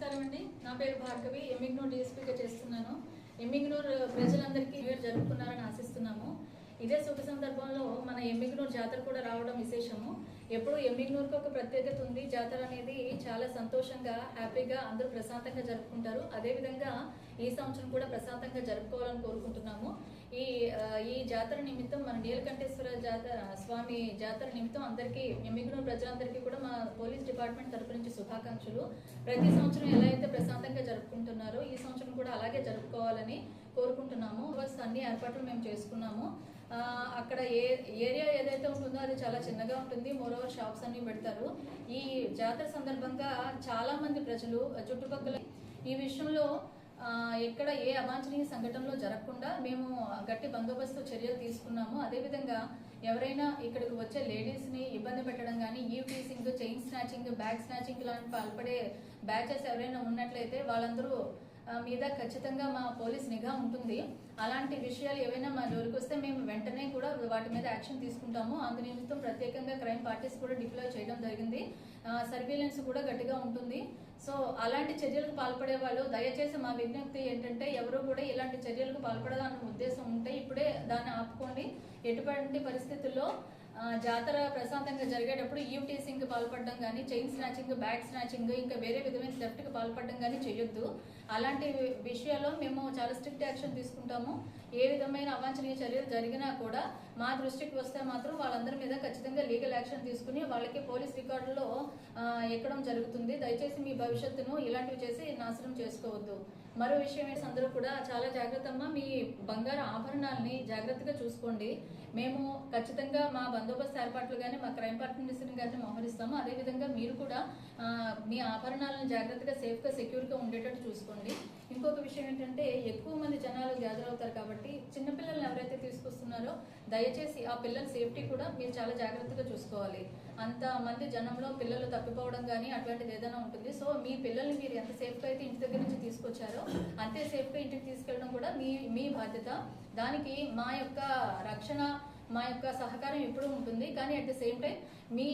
నమస్కారం అండి. నా పేరు భార్గవి. ఎమ్మిగ్నూర్ డిఎస్పీగా చేస్తున్నాను. ఎమ్మిగ్నూర్ ప్రజలందరికీ జరుపుకున్నారని ఆశిస్తున్నాము. ఇదే శుభ సందర్భంలో మన ఎమ్మిగ్నూరు జాతర కూడా రావడం విశేషము. ఎప్పుడు ఎమ్మిగ్నూర్కి ఒక ప్రత్యేకత ఉంది. జాతర అనేది చాలా సంతోషంగా హ్యాపీగా అందరూ ప్రశాంతంగా జరుపుకుంటారు. అదేవిధంగా ఈ సంవత్సరం కూడా ప్రశాంతంగా జరుపుకోవాలని కోరుకుంటున్నాము. ఈ ఈ జాతర నిమిత్తం మన నీలకంఠేశ్వర జాతర స్వామి జాతర నిమిత్తం అందరికీ ఎమ్మిగ్నూరు ప్రజలందరికీ కూడా మా పోలీస్ డిపార్ట్మెంట్ తరపు నుంచి శుభాకాంక్షలు. ప్రతి సంవత్సరం ఎలా అయితే ప్రశాంతంగా జరుపుకుంటున్నారో ఈ సంవత్సరం కూడా అలాగే జరుపుకోవాలని కోరుకుంటున్నాము. బస్ అన్ని ఏర్పాట్లు మేము చేసుకున్నాము. అక్కడ ఏ ఏరియా ఏదైతే ఉంటుందో అది చాలా చిన్నగా ఉంటుంది. మోరోవర్ షాప్స్ అన్ని పెడతారు. ఈ జాతర సందర్భంగా చాలా మంది ప్రజలు చుట్టుపక్కల ఈ విషయంలో ఎక్కడ ఏ అవాంఛనీయ సంఘటనలు జరగకుండా మేము గట్టి బందోబస్తు చర్యలు తీసుకున్నాము. అదేవిధంగా ఎవరైనా ఇక్కడికి వచ్చే లేడీస్ని ఇబ్బంది పెట్టడం కానీ eve teasing chain snatching bag snatching లాంటి పాల్పడే బ్యాచెస్ ఎవరైనా ఉన్నట్లయితే వాళ్ళందరూ మీద ఖచ్చితంగా మా పోలీస్ నిఘా ఉంటుంది. అలాంటి విషయాలు ఏవైనా మా జోలికి వస్తే మేము వెంటనే కూడా వాటి మీద యాక్షన్ తీసుకుంటాము. అందు నిమిత్తం ప్రత్యేకంగా క్రైమ్ పార్టీస్ కూడా డిప్లాయ్ చేయడం జరిగింది. సర్వేలెన్స్ కూడా గట్టిగా ఉంటుంది. సో అలాంటి చర్యలకు పాల్పడే వాళ్ళు దయచేసి మా విజ్ఞప్తి ఏంటంటే ఎవరు కూడా ఇలాంటి చర్యలకు పాల్పడదాని ఉద్దేశం ఉంటే ఇప్పుడే దాన్ని ఆపుకోండి. ఎటువంటి పరిస్థితుల్లో జాతర ప్రశాంతంగా జరిగేటప్పుడు ఈవ్ టీసింగ్ పాల్పడడం కానీ చైన్ స్నాచింగ్ బ్యాగ్ స్నాచింగ్ ఇంకా వేరే విధమైన లెఫ్ట్కి పాల్పడడం కానీ చేయొద్దు. అలాంటి విషయాల్లో మేము చాలా స్ట్రిక్ట్ యాక్షన్ తీసుకుంటాము. ఏ విధమైన అవాంఛనీయ చర్యలు జరిగినా కూడా మా దృష్టికి వస్తే మాత్రం వాళ్ళందరి మీద ఖచ్చితంగా లీగల్ యాక్షన్ తీసుకుని వాళ్ళకి పోలీస్ రికార్డులో ఎక్కడం జరుగుతుంది. దయచేసి మీ భవిష్యత్తును ఇలాంటివి చేసి నాశనం చేసుకోవద్దు. మరో విషయం ఏంటి అందరూ కూడా చాలా జాగ్రత్త మీ బంగారు ఆభరణాలని జాగ్రత్తగా చూసుకోండి. మేము ఖచ్చితంగా మా బందోబస్తు ఏర్పాట్లు కానీ మా క్రైమ్ పార్ట్నర్స్ని కానీ మోహరిస్తాము. అదేవిధంగా మీరు కూడా మీ ఆభరణాలను జాగ్రత్తగా సేఫ్గా సెక్యూర్గా ఉండేటట్టు చూసుకోండి. ఇంకొక విషయం ఏంటంటే ఎక్కువ మంది జనాలు గ్యాదర్ అవుతారు కాబట్టి చిన్నపిల్లల్ని ఎవరైతే తీసుకొస్తున్నారో దయచేసి ఆ పిల్లల సేఫ్టీ కూడా మీరు చాలా జాగ్రత్తగా చూసుకోవాలి. అంత మంది జనంలో పిల్లలు తప్పిపోవడం కానీ అటువంటిది ఏదైనా ఉంటుంది. సో మీ పిల్లల్ని మీరు ఎంత సేఫ్గా అయితే ఇంటి దగ్గర నుంచి తీసుకొచ్చారో అంతే సేఫ్గా ఇంటికి తీసుకెళ్ళడం కూడా మీ మీ బాధ్యత. దానికి మా యొక్క రక్షణ మా యొక్క సహకారం ఎప్పుడూ ఉంటుంది. కానీ అట్ ద సేమ్ టైం మీ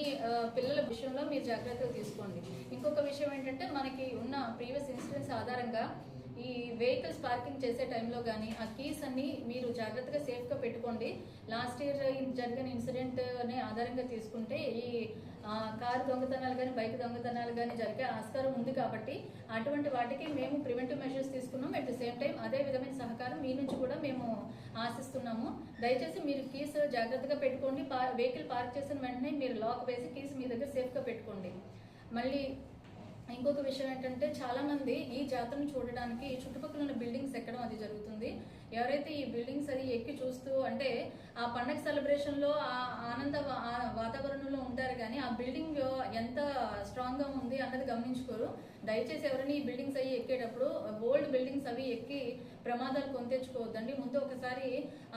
పిల్లల విషయంలో మీరు జాగ్రత్తగా తీసుకోండి. ఇంకొక విషయం ఏంటంటే మనకి ఉన్న ప్రీవియస్ ఇన్సిడెంట్స్ ఆధారంగా ఈ వెహికల్స్ పార్కింగ్ చేసే టైంలో కానీ ఆ కీస్ అన్ని మీరు జాగ్రత్తగా సేఫ్గా పెట్టుకోండి. లాస్ట్ ఇయర్ జరిగిన ఇన్సిడెంట్ని ఆధారంగా తీసుకుంటే ఈ కారు దొంగతనాలు కానీ బైక్ దొంగతనాలు కానీ జరిగే ఆస్కారం ఉంది కాబట్టి అటువంటి వాటికి మేము ప్రివెంటివ్ మెషర్స్ తీసుకున్నాం అట్ ద సేమ్ టైం అదే విధమైన సహకారం మీ నుంచి కూడా మేము ఆశిస్తున్నాము. దయచేసి మీరు కీస్ జాగ్రత్తగా పెట్టుకోండి. వెహికల్ పార్క్ చేసిన వెంటనే మీరు లాక్ వేసి కీస్ మీ దగ్గర సేఫ్గా పెట్టుకోండి. మళ్ళీ ఇంకొక విషయం ఏంటంటే చాలా మంది ఈ జాతరను చూడడానికి ఈ చుట్టుపక్కల ఉన్న బిల్డింగ్స్ ఎక్కడం అది జరుగుతుంది. ఎవరైతే ఈ బిల్డింగ్స్ అది ఎక్కి చూస్తూ అంటే ఆ పండగ సెలబ్రేషన్లో ఆ ఆనంద ఆ వాతావరణంలో ఉంటారు కానీ ఆ బిల్డింగ్ ఎంత స్ట్రాంగ్గా ఉంది అన్నది గమనించుకోరు. దయచేసి ఎవరైనా ఈ బిల్డింగ్స్ అవి ఎక్కేటప్పుడు ఓల్డ్ బిల్డింగ్స్ అవి ఎక్కి ప్రమాదాలు కొని తెచ్చుకోవద్దండి ముందు ఒకసారి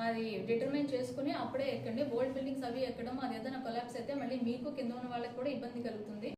అది డిటర్మైన్ చేసుకుని అప్పుడే ఎక్కండి. ఓల్డ్ బిల్డింగ్స్ అవి ఎక్కడం అది ఏదైనా కొలాప్స్ అయితే మళ్ళీ మీకు కింద ఉన్న వాళ్ళకి కూడా ఇబ్బంది కలుగుతుంది.